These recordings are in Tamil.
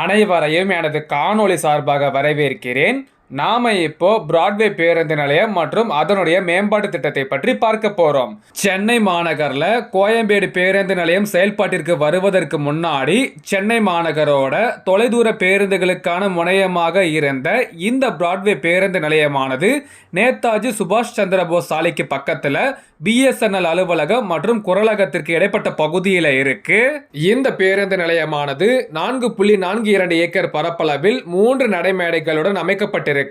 அனைவரையும் எனது காணொளி சார்பாக வரவேற்கிறேன். நாம இப்போ பிராட்வே பேருந்து நிலையம் மற்றும் அதனுடைய மேம்பாட்டு திட்டத்தை பற்றி பார்க்க போறோம். சென்னை மாநகரில் கோயம்பேடு பேருந்து நிலையம் செயல்பாட்டிற்கு வருவதற்கு முன்னாடி சென்னை மாநகரோட தொலைதூர பேருந்துகளுக்கான முனையமாக இருந்த இந்த பிராட்வே பேருந்து நிலையமானது நேதாஜி சுபாஷ் சந்திர போஸ் சாலைக்கு பக்கத்தில் பிஎஸ்என்எல் அலுவலகம் மற்றும் குரலகத்திற்கு இடைப்பட்ட பகுதியில் இருக்கு. இந்த பேருந்து நிலையமானது நான்கு புள்ளி நான்கு இரண்டு ஏக்கர் பரப்பளவில் மூன்று நடைமேடைகளுடன் அமைக்கப்பட்டிருக்கு.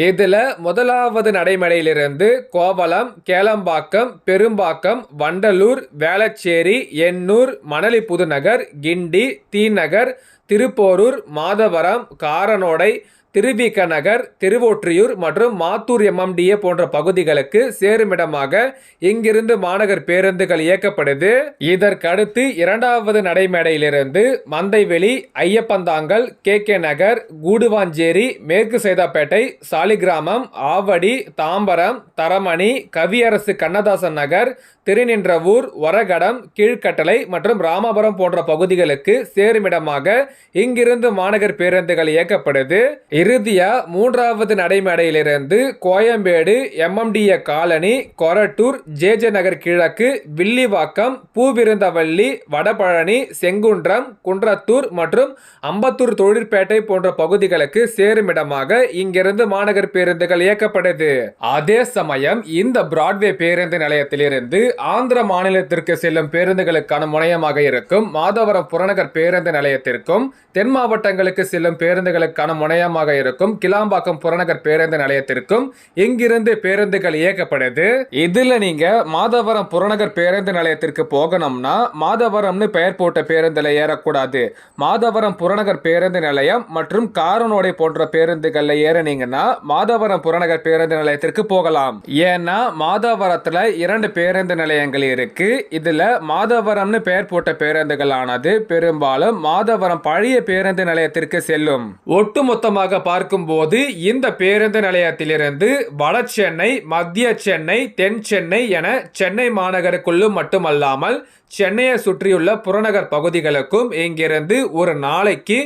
இதுல முதலாவது நடைமுறையிலிருந்து கோவளம் கேளம்பாக்கம் பெரும்பாக்கம் வண்டலூர் வேளச்சேரி எண்ணூர் மணலி புதுநகர் கிண்டி தீநகர் திருப்போரூர் மாதவரம் காரனோடை திருவிக நகர் திருவொற்றியூர் மற்றும் மாத்தூர் எம்எம்டிஏ போன்ற பகுதிகளுக்கு சேருமிடமாக இங்கிருந்து மாநகர் பேருந்துகள் இயக்கப்படுது. இதற்கடுத்து இரண்டாவது நடைமேடையிலிருந்து மந்தைவெளி ஐயப்பந்தாங்கல் கே கே நகர் கூடுவாஞ்சேரி மேற்கு சைதாப்பேட்டை சாலிகிராமம் ஆவடி தாம்பரம் தரமணி கவியரசு கண்ணதாசன் நகர் திருநின்றவூர் வரகடம் கீழ்கட்டளை மற்றும் ராமபுரம் போன்ற பகுதிகளுக்கு சேருமிடமாக இங்கிருந்து மாநகர் பேருந்துகள் இயக்கப்படுது. இறுதியா மூன்றாவது நடைமேடையிலிருந்து Koyambedu MMDA colony Korattur JJ Nagar கிழக்கு வில்லிவாக்கம் பூவிருந்தவள்ளி வடபழனி செங்குன்றம் குன்றத்தூர் மற்றும் அம்பத்தூர் தொழிற்பேட்டை போன்ற பகுதிகளுக்கு சேருமிடமாக இங்கிருந்து மாநகர் பேருந்துகள் இயக்கப்படுது. அதே சமயம் இந்த பிராட்வே பேருந்து நிலையத்திலிருந்து ஆந்திர மாநிலத்திற்கு செல்லும் பேருந்துகளுக்கான முனையமாக இருக்கும் மாதவரம் புறநகர் பேருந்து நிலையத்திற்கும் தென் மாவட்டங்களுக்கு செல்லும் பேருந்துகளுக்கான முனையமாக இருக்கும் கிளாம்பாக்கம் புறநகர் பேருந்து நிலையத்திற்கும் இங்கிருந்து பேருந்துகள் இயக்கப்படுது. இதுல நீங்க மாதவரம் புறநகர் பேருந்து நிலையத்திற்கு போகணும்னா மாதவரம்னு பெயர் போட்ட பேருந்துல ஏறக்கூடாது. மாதவரம் புறநகர் பேருந்து நிலையம் மற்றும் காரனோடை போன்ற பேருந்துகள்ல ஏறினீங்கன்னா மாதவரம் புறநகர் பேருந்து நிலையத்திற்கு போகலாம். ஏன்னா மாதவரத்துல இரண்டு பேருந்து நிலையங்கள் இருக்கு. இதுல மாதவரம்னு பெயர் போட்ட பேருந்துகளானது பெரும்பாலும் மாதவரம் பழைய பேருந்து நிலையத்திற்கு செல்லும். ஒட்டுமொத்தமாக பார்க்கும்போது இந்த பேருந்து நிலையத்திலிருந்து வட சென்னை மத்திய சென்னை தென் சென்னை என சென்னை மாநகருக்குள்ளும் மட்டுமல்லாமல் சென்னையை சுற்றியுள்ள புறநகர் பகுதிகளுக்கும் இங்கிருந்து ஒரு நாளைக்கு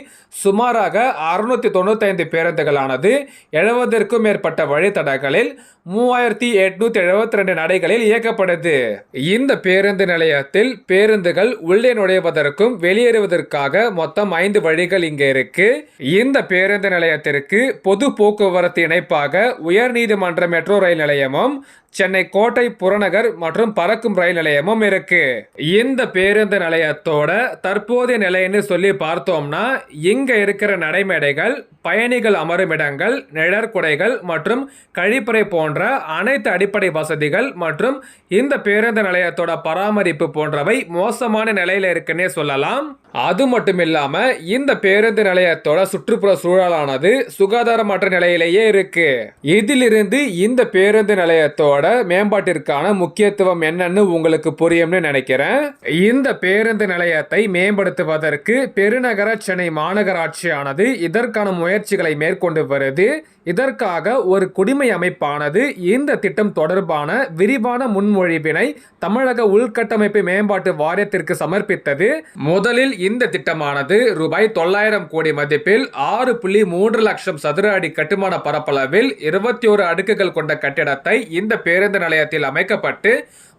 சுமாராக அறுநூத்தி தொண்ணூத்தைந்து பேருந்துகளானது எழுபதற்கும் மேற்பட்ட வழித்தடங்களில் மூவாயிரத்தி எட்நூத்தி எழுபத்தி ரெண்டு நடைகளில் இயக்கப்படுது. இந்த பேருந்து நிலையத்தில் பேருந்துகள் உள்ளே நுழைவதற்கும் வெளியேறுவதற்காக மொத்தம் ஐந்து வழிகள் இங்க இருக்கு. இந்த பேருந்து நிலையத்திற்கு பொது போக்குவரத்து இணைப்பாக உயர்நீதிமன்ற மெட்ரோ ரயில் நிலையமும் சென்னை கோட்டை புறநகர் மற்றும் பறக்கும் ரயில் நிலையமும் இருக்கு. இந்த பேருந்து நிலையத்தோட தற்போதைய நிலைன்னு சொல்லி பார்த்தோம்னா இங்க இருக்கிற நடைமேடைகள் பயணிகள் அமரும் இடங்கள் நிழற்குடைகள் மற்றும் கழிப்பறை போன்ற அனைத்து அடிப்படை வசதிகள் மற்றும் இந்த பேருந்து நிலையத்தோட பராமரிப்பு போன்றவை மோசமான நிலையில இருக்குன்னே சொல்லலாம். அது மட்டும் இல்லாம இந்த பேருந்து நிலையத்தோட சுற்றுப்புற சூழலானது சுகாதாரமற்ற நிலையிலேயே இருக்கு. இதிலிருந்து இந்த பேருந்து நிலையத்தோட மேம்பாட்டிற்கான முக்கியத்துவம் என்னன்னு உங்களுக்கு புரியும்னு நினைக்கிறேன். இந்த பேருந்து நிலையத்தை மேம்படுத்துவதற்கு பெருநகர சென்னை மாநகராட்சியானது இதற்கான முயற்சிகளை மேற்கொண்டு வருது. இதற்காக ஒரு குடிமை அமைப்பானது இந்த திட்டம் தொடர்பான விரிவான முன்மொழிவினை தமிழக உள்கட்டமைப்பு மேம்பாட்டு வாரியத்திற்கு சமர்ப்பித்தது. முதலில் இந்த திட்டமானது ரூபாய் தொள்ளாயிரம் கோடி மதிப்பில் ஆறு புள்ளி மூன்று லட்சம் சதுர அடி கட்டுமான பரப்பளவில் இருபத்தி ஒரு அடுக்குகள் கொண்ட கட்டிடத்தை இந்த பேருந்து நிலையத்தில் அமைக்கப்பட்டு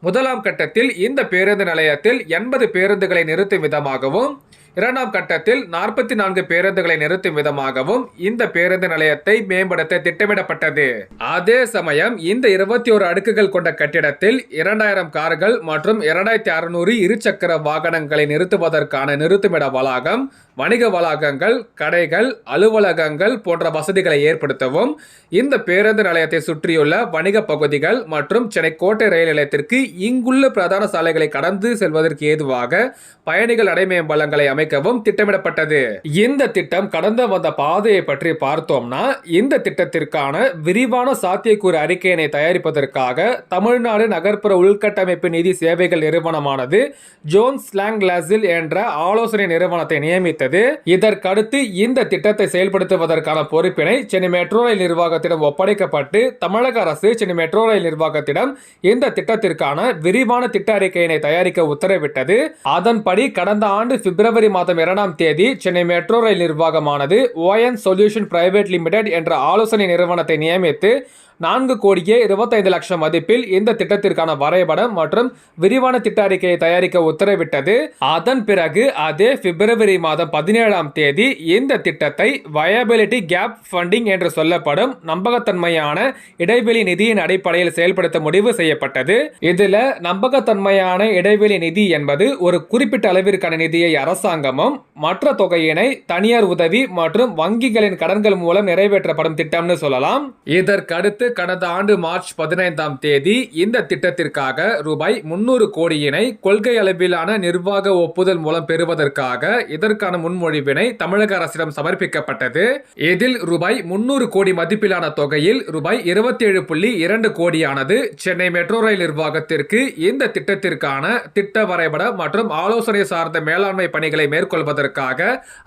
முதலாம் கட்டத்தில் இந்த பேருந்து நிலையத்தில் எண்பது பேருந்துகளை நிறுத்தும் விதமாகவும் இரண்டாம் கட்டத்தில் நாற்பத்தி நான்கு பேருந்துகளை நிறுத்தும் விதமாகவும் இந்த பேருந்து நிலையத்தை மேம்படுத்த திட்டமிடப்பட்டது. அதே சமயம் இந்த இருபத்தி ஒரு அடுக்குகள் கொண்ட கட்டிடத்தில் இரண்டாயிரம் கார்கள் மற்றும் இரண்டாயிரத்தி அறுநூறு இருசக்கர வாகனங்களை நிறுத்துவதற்கான நிறுத்துமிட வளாகம் வணிக வளாகங்கள் கடைகள் அலுவலகங்கள் போன்ற வசதிகளை ஏற்படுத்தவும் இந்த பேருந்து நிலையத்தை சுற்றியுள்ள வணிக பகுதிகள் மற்றும் சென்னை கோட்டை ரயில் நிலையத்திற்கு இங்குள்ள பிரதான சாலைகளை கடந்து செல்வதற்கு ஏதுவாக பயணிகள் நடைமேம்பாலங்களை அமைக்கவும் திட்டமிடப்பட்டது. இந்த திட்டம் கடந்த வந்த பாதையை பற்றி பார்த்தோம்னா இந்த திட்டத்திற்கான விரிவான சாத்தியக்கூறு அறிக்கையினை தயாரிப்பதற்காக தமிழ்நாடு நகர்ப்புற உள்கட்டமைப்பு நிதி சேவைகள் நிறுவனமானது ஜோன்ஸ் ஸ்லாங் லாசில் என்ற ஆலோசனை நிறுவனத்தை நியமித்தது. இதற்கடுத்து இந்த திட்டத்தை செயல்படுத்துவதற்கான பொறுப்பினை சென்னை மெட்ரோ ரயில் நிர்வாகத்திடம் ஒப்படைக்கப்பட்டு தமிழக அரசு சென்னை மெட்ரோ ரயில் நிர்வாகத்திடம் இந்த திட்டத்திற்கான விரிவான திட்ட அறிக்கையினை தயாரிக்க உத்தரவிட்டது. அதன்படி கடந்த ஆண்டு பிப்ரவரி மாதம் இரண்டாம் தேதி Chennai metro rail நிர்வாகமானது O N solution private limited என்ற ஆலோசனை நிறுவனத்தை நியமித்து நான்கு கோடியே இருபத்தைந்து லட்சம் மதிப்பில் இந்த திட்டத்திற்கான வரைபடம் மற்றும் விரிவான திட்ட அறிக்கையை தயாரிக்க உத்தரவிட்டது. அதன் பிறகு அதே பிப்ரவரி மாதம் பதினேழாம் தேதி இந்த திட்டத்தை வயபிலிட்டி கேப் ஃபண்டிங் என்று சொல்லப்படும் நம்பகத்தன்மையான இடைவெளி நிதியின் அடிப்படையில் செயல்படுத்த முடிவு செய்யப்பட்டது. இதில் நம்பகத்தன்மையான இடைவெளி நிதி என்பது ஒரு குறிப்பிட்ட அளவிற்கான நிதியை அரசாங்கம் அரசாங்கமும் மற்ற தொகையினை தனியார் உதவி மற்றும் வங்கிகளின் கடன்கள் மூலம் நிறைவேற்றப்படும் திட்டம்னு சொல்லலாம். இதற்கடுத்து கடந்த ஆண்டு மார்ச் பதினைந்தாம் தேதி இந்த திட்டத்திற்காக ரூபாய் முன்னூறு கோடியினை கொள்கை அளவிலான நிர்வாக ஒப்புதல் மூலம் பெறுவதற்காக இதற்கான முன்மொழிவினை தமிழக அரசிடம் சமர்ப்பிக்கப்பட்டது. இதில் ரூபாய் முன்னூறு கோடி மதிப்பிலான தொகையில் ரூபாய் இருபத்தி ஏழு புள்ளி இரண்டு கோடியானது சென்னை மெட்ரோ ரயில் நிர்வாகத்திற்கு இந்த திட்டத்திற்கான திட்ட வரைபட மற்றும் ஆலோசனை சார்ந்த மேலாண்மை பணிகளை மேற்கொள்வதற்காக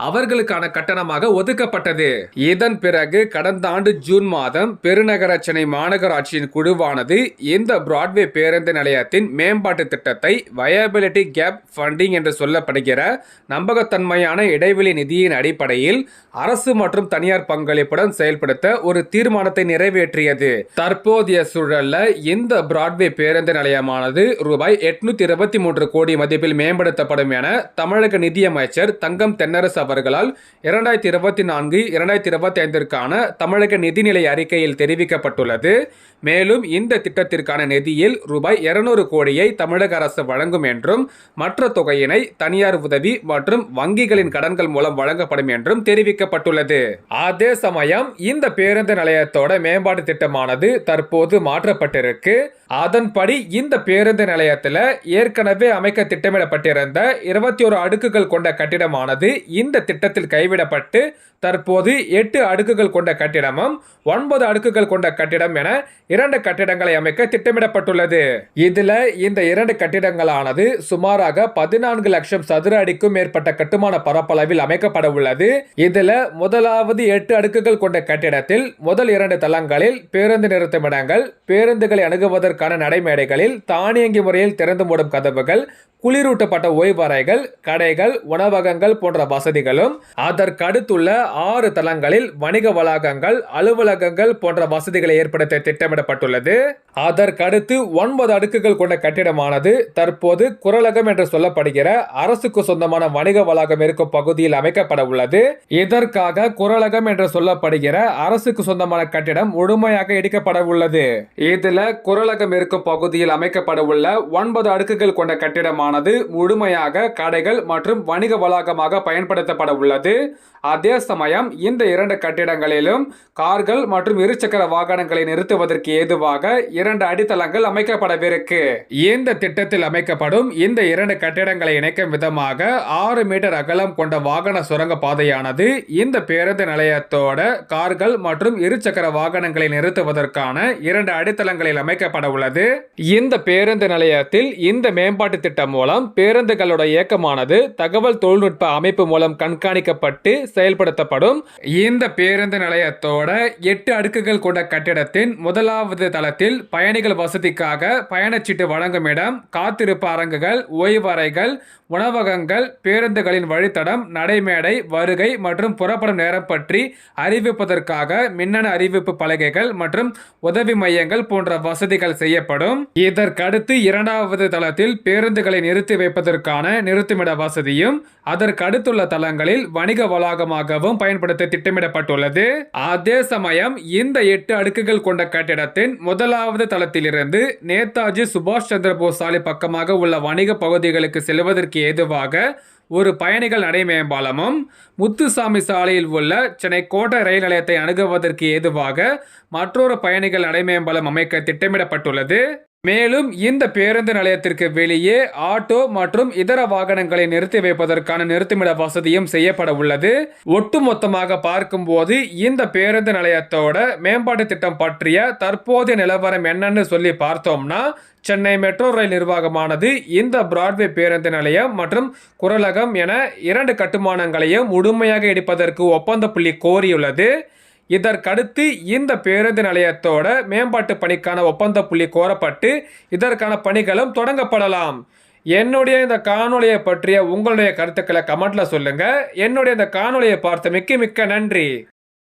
அவர்களுக்கான கட்டணமாக ஒதுக்கப்பட்டது. இதன் பிறகு கடந்த ஆண்டு ஜூன் மாதம் பெருநகர சென்னை மாநகராட்சியின் குழுவானது இந்த பிராட்வே பேருந்து நிலையத்தின் மேம்பாட்டு திட்டத்தை வயபிலிட்டி கேப் ஃபண்டிங் என்று சொல்லப்படுகிற நம்பகத்தன்மையான இடைவெளி நிதியின் அடிப்படையில் அரசு மற்றும் தனியார் பங்களிப்புடன் செயல்படுத்த ஒரு தீர்மானத்தை நிறைவேற்றியது. தற்போதைய சூழல்ல இந்த பிராட்வே பேருந்து நிலையமானது ரூபாய் எட்நூத்தி இருபத்தி மூன்று கோடி மதிப்பில் மேம்படுத்தப்படும் என தமிழக நிதியமைச்சர் தங்கம் தென்னரசு அவர்களால் இரண்டாயிரத்தி இருபத்தி நான்கு இரண்டாயிரத்தி இருபத்தி ஐந்திற்கான தமிழக நிதிநிலை அறிக்கையில் தெரிவிக்கப்பட்டுள்ளது. மேலும் இந்த திட்டத்திற்கான நிதியில் ரூபாய் இருநூறு கோடியை தமிழக அரசு வழங்கும் என்றும் மற்ற தொகையினை தனியார் உதவி மற்றும் வங்கிகளின் கடன்கள் மூலம் வழங்கப்படும் என்றும் தெரிவிக்கப்பட்டுள்ளது. அதே சமயம் இந்த பேருந்து நிலையத்தோட மேம்பாட்டு திட்டமானது தற்போது மாற்றப்பட்டிருக்கு. அதன்படி இந்த பேருந்து நிலையத்தில் ஏற்கனவே அமைக்க திட்டமிடப்பட்டிருந்த இருபத்தி ஒரு அடுக்குகள் கொண்ட கட்டிடமானது இந்த திட்டத்தில் கைவிடப்பட்டு தற்போது எட்டு அடுக்குகள் கொண்ட கட்டிடமும் ஒன்பது அடுக்குகள் கொண்ட கட்டிடம் என இரண்டு கட்டிடங்களை அமைக்க திட்டமிடப்பட்டுள்ளது. இதில் இந்த இரண்டு கட்டிடங்களானது சுமாராக பதினான்கு லட்சம் சதுர அடிக்கும் மேற்பட்ட கட்டுமான பரப்பளவில் அமைக்கப்பட உள்ளது. இதில் முதலாவது எட்டு அடுக்குகள் கொண்ட கட்டிடத்தில் முதல் இரண்டு தளங்களில் பேருந்து நிறுத்துமிடங்கள் பேருந்துகளை அணுகுவதற்கு செய்வதற்கான நடைமேடைகளில் தானியங்கி முறையில் திறந்து மூடும் கதவுகள் குளிரூட்டப்பட்ட ஓய்வறைகள் கடைகள் உணவகங்கள் போன்ற வசதிகளும் அதற்கடுத்துள்ள ஆறு தளங்களில் வணிக வளாகங்கள் அலுவலகங்கள் போன்ற வசதிகளை ஏற்படுத்த திட்டமிடப்பட்டுள்ளது. அதற்கடுத்து ஒன்பது அடுக்குகள் கொண்ட கட்டிடமானது தற்போது குரலகம் என்று சொல்லப்படுகிற அரசுக்கு சொந்தமான வணிக வளாகம் இருக்கும் பகுதியில் அமைக்கப்பட உள்ளது. இதற்காக குரலகம் என்று சொல்லப்படுகிற அரசுக்கு சொந்தமான கட்டிடம் முழுமையாக இடிக்கப்பட உள்ளது. இதுல குரலகம் இருக்கும் பகுதியில் அமைக்கப்பட உள்ள ஒன்பது அடுக்குகள் கொண்ட கட்டிடமானது முழுமையாக கடைகள் மற்றும் வணிக வளாகமாக பயன்படுத்தப்பட உள்ளது. அதே சமயம் இந்த இரண்டு கட்டிடங்களிலும் கார்கள் மற்றும் இருசக்கர வாகனங்களை நிறுத்துவதற்கு ஏதுவாக இரண்டு அடித்தளங்கள் அமைக்கப்படவிருக்கு இந்த திட்டத்தில் அமைக்கப்படும் இந்த இரண்டு கட்டிடங்களை இணைக்கும் விதமாக ஆறு மீட்டர் அகலம் கொண்ட வாகன சுரங்க பாதையானது இந்த பேருந்து நிலையத்தோட கார்கள் மற்றும் இருசக்கர வாகனங்களை நிறுத்துவதற்கான இரண்டு அடித்தளங்களில் அமைக்கப்பட உள்ளது. இந்த பேருந்து நிலையத்தில் இந்த மேம்பாட்டு திட்டம் மூலம் பேருந்துகளோட இயக்கமானது தகவல் தொழில்நுட்ப அமைப்பு மூலம் கண்காணிக்கப்பட்டு செயல்படுத்தப்படும். இந்த பேருந்து நிலையத்தோட எட்டு அடுக்குகள் கொண்ட கட்டிடத்தின் முதலாவது தளத்தில் பயணிகள் வசதிக்காக பயணச்சீட்டு வழங்கும் இடம் காத்திருப்பு அரங்குகள் ஓய்வறைகள் உணவகங்கள் பேருந்துகளின் வழித்தடம் நடைமேடை வருகை மற்றும் புறப்படும் நேரம் பற்றி அறிவிப்பதற்காக மின்னணு அறிவிப்பு பலகைகள் மற்றும் உதவி மையங்கள் போன்ற வசதிகள் செய்யப்படும். இதற்கடுத்து இரண்டாவது தளத்தில் பேருந்துகளை நிறுத்தி வைப்பதற்கான நிறுத்துமிட வசதியும் அதற்கு அடுத்துள்ள தளங்களில் வணிக வளாகமாகவும் பயன்படுத்த திட்டமிடப்பட்டுள்ளது. அதே சமயம் இந்த எட்டு அடுக்குகள் கொண்ட கட்டிடத்தின் முதலாவது தளத்திலிருந்து நேதாஜி சுபாஷ் சந்திர போஸ் சாலை பக்கமாக உள்ள வணிக பகுதிகளுக்கு செல்வதற்கு ஏதுவாக ஒரு பயணிகள் நடை மேம்பாலமும் முத்துசாமி சாலையில் உள்ள சென்னை கோட்டை ரயில் நிலையத்தை அணுகுவதற்கு ஏதுவாக மற்றொரு பயணிகள் நடை மேம்பாலம் அமைக்க திட்டமிடப்பட்டுள்ளது. மேலும் இந்த பேருந்து நிலையத்திற்கு வெளியே ஆட்டோ மற்றும் இதர வாகனங்களை நிறுத்தி வைப்பதற்கான நிறுத்துமிட வசதியும் செய்யப்பட உள்ளது. ஒட்டுமொத்தமாக பார்க்கும்போது இந்த பேருந்து நிலையத்தோட மேம்பாட்டு திட்டம் பற்றிய தற்போதைய நிலவரம் என்னன்னு சொல்லி பார்த்தோம்னா சென்னை மெட்ரோ ரயில் நிர்வாகமானது இந்த பிராட்வே பேருந்து நிலையம் மற்றும் குரலகம் என இரண்டு கட்டுமானங்களையும் முழுமையாக இடிப்பதற்கு ஒப்பந்த புள்ளி கோரியுள்ளது. இதற்கடுத்து இந்த பேருந்து நிலையத்தோட மேம்பாட்டு பணிக்கான ஒப்பந்த புள்ளி கோரப்பட்டு இதற்கான பணிகளும் தொடங்கப்படலாம். என்னுடைய இந்த காணொலியை பற்றிய உங்களுடைய கருத்துக்களை கமெண்ட்ல சொல்லுங்க. என்னுடைய இந்த காணொலியை பார்த்த மிக்க மிக்க நன்றி.